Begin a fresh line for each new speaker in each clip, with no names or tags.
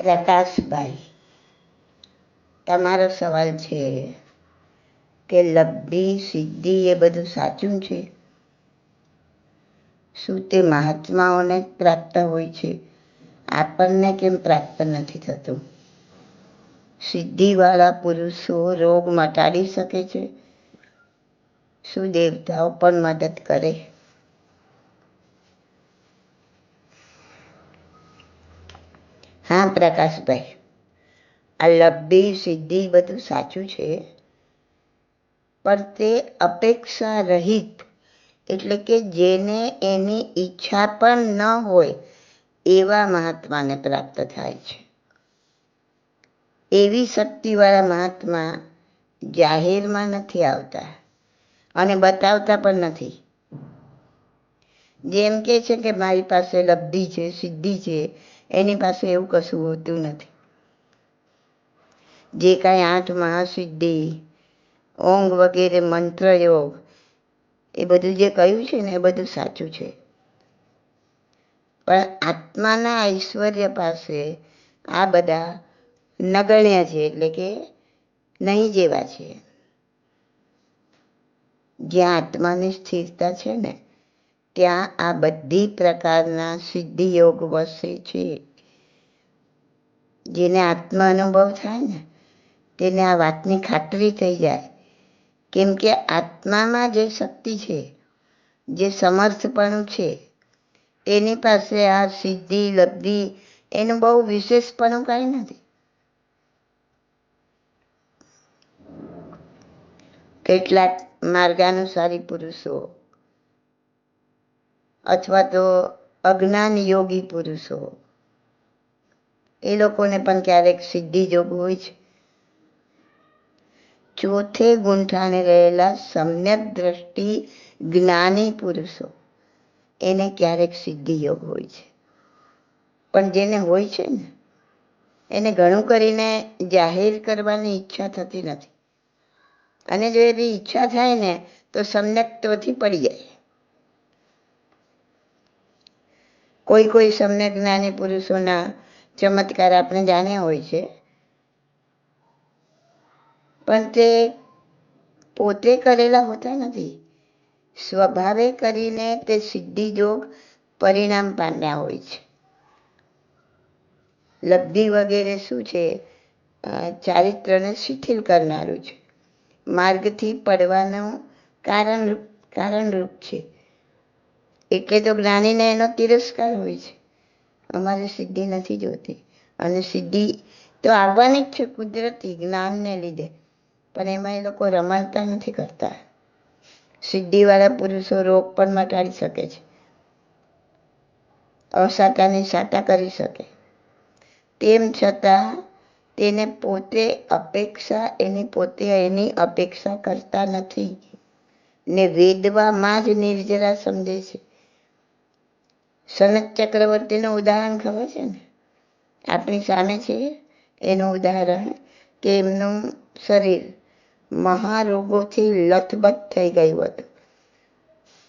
પ્રકાશભાઈ તમારો સવાલ છે કે લબ્ધિ, સિદ્ધિ એ બધું સાચું છે? શું તે મહાત્માઓને પ્રાપ્ત હોય છે? આપણને કેમ પ્રાપ્ત નથી થતું? સિદ્ધિવાળા પુરુષો રોગ મટાડી શકે છે? શું દેવતાઓ પણ મદદ કરે? હા, પ્રકાશભાઈ. આ લબ્ધિ સિદ્ધિ બધું સાચું છે. પણ તે અપેક્ષા રહિત, એટલે કે જેને એની ઈચ્છા પણ ન હોય, એવા મહાત્માને પ્રાપ્ત થાય છે. એવી શક્તિવાળા મહાત્મા જાહેરમાં નથી આવતા અને બતાવતા પણ નથી. જેમ કે છે કે મારી પાસે લબ્ધિ છે, સિદ્ધિ છે એની પાસે એવું કશું હોતું નથી. જે કાંઈ આઠ મહાસિદ્ધિ ઓંગ વગેરે મંત્ર યોગ એ બધું જે કહ્યું છે ને, એ બધું સાચું છે. પણ આત્માના ઐશ્વર્ય પાસે આ બધા નગણ્ય છે એટલે કે નહીં જેવા છે. જ્યાં આત્માની સ્થિરતા છે ને ત્યાં આ બધી પ્રકારના સિદ્ધિ યોગ વસે છે. જેને આત્મા અનુભવ થાય ને, તેને આ વાતની ખાતરી થઈ જાય. કેમ કે આત્મામાં જે શક્તિ છે, જે સમર્થપણું છે, એની પાસે આ સિદ્ધિ, લબ્ધિ, એનું બહુ વિશેષપણું કાંઈ નથી. કેટલાક માર્ગાનુસારી પુરુષો અથવા તો અજ્ઞાન યોગી પુરુષો. એ લોકોને પણ ક્યારેક સિદ્ધિ જોગ હોય છે. ચોથે ગુંઠાણે રહેલા સમ્યક દ્રષ્ટિ જ્ઞાની પુરુષો, એને ક્યારેક સિદ્ધિ યોગ હોય છે. પણ જેને હોય છે ને, એને ઘણું કરીને જાહેર કરવાની ઈચ્છા થતી નથી. અને જો એની ઈચ્છા થાય ને, તો સમ્યક્ત્વથી પડી જાય. કોઈ કોઈ સમ્યક જ્ઞાની પુરુષોના ચમત્કાર આપણે જાણ્યા હોય છે. પણ તે પોતે કરેલા હોતા નથી. સ્વભાવે કરીને તે સિદ્ધિ જોગ પરિણામ પામ્યા હોય છે. લબ્ધિ વગેરે શું છે? ચારિત્રને શિથિલ કરનારું છે. માર્ગથી પડવાનું કારણ કારણરૂપ છે. એટલે તો જ્ઞાનીને એનો તિરસ્કાર હોય છે. અમારે સિદ્ધિ નથી જોતી. અને સિદ્ધિ તો આવવાની જ છે કુદરતી જ્ઞાનને લીધે. પણ એમાં એ લોકો રમાડતા નથી કરતા. સિદ્ધિવાળા પુરુષો રોગ પણ મટાડી શકે છે. અસાતાની સાતા કરી શકે. તેમ છતાં તેને પોતે અપેક્ષા, એની પોતે એની અપેક્ષા કરતા નથી. ને વેદવામાં જ નિર્જરા સમજે છે. સનત ચક્રવર્તીનું ઉદાહરણ ખબર છે ને? આપણી સામે છે એનું ઉદાહરણ કે એમનું શરીર મહારોગોથી લથબથ થઈ ગયું હતું.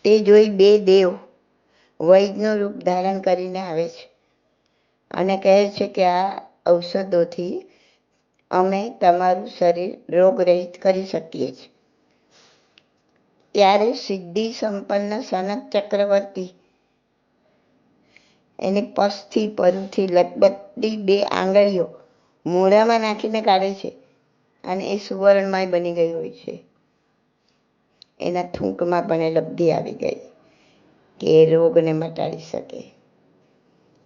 તે જોઈ બે દેવ વૈદનું રૂપ ધારણ કરીને આવે છે અને કહે છે કે આ ઔષધોથી અમે તમારું શરીર રોગરહિત કરી શકીએ છીએ. ત્યારે સિદ્ધિ સંપન્ન સનત ચક્રવર્તી એની પસ્થી પરુથી લટબટતી બે આંગળીઓ મોઢામાં નાખીને કાઢે છે અને એ સુવર્ણમય બની ગઈ હોય છે. એના થૂંકમાં પણ એ લબ્ધિ આવી ગઈ કે એ રોગને મટાડી શકે.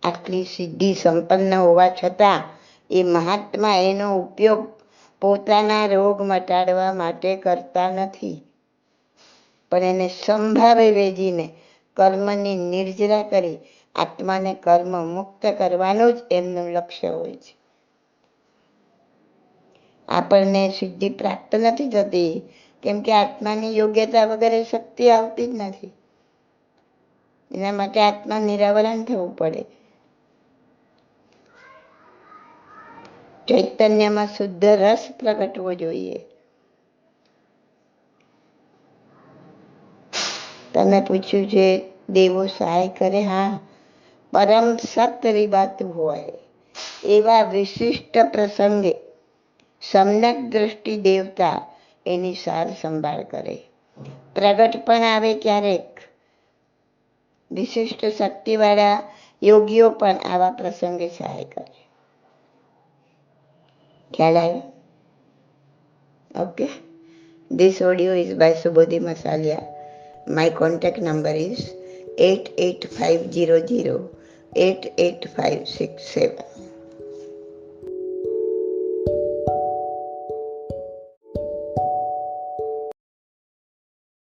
આટલી સિદ્ધિ સંપન્ન હોવા છતાં એ મહાત્મા એનો ઉપયોગ પોતાના રોગ મટાડવા માટે કરતા નથી. પણ એને સંભાવે વેજીને કર્મની નિર્જરા કરી આત્માને કર્મ મુક્ત કરવાનું જ એમનું લક્ષ્ય હોય છે. આપણને સિદ્ધિ પ્રાપ્ત નથી થતી, કેમ કે આત્માની યોગ્યતા વગેરે શક્તિ આવતી જ નથી. એના માટે આત્મા નિરાવરણ થવું પડે. ચૈતન્યમાં શુદ્ધ રસ પ્રગટવો જોઈએ. તમે પૂછ્યું છે, દેવો સહાય કરે, હા પરમ સત રીબાતું હોય, એવા વિશિષ્ટ પ્રસંગે સમ્યક દ્રષ્ટિ દેવતા એની સાર સંભાળ કરે. પ્રગટ પણ આવે ક્યારેક. વિશિષ્ટ શક્તિવાળા યોગીઓ પણ આવા પ્રસંગે સહાય કરે. ખ્યાલ આવ્યો? Okay. Subodhi Masaliya my contact number is eight eight five zero 88500 88567.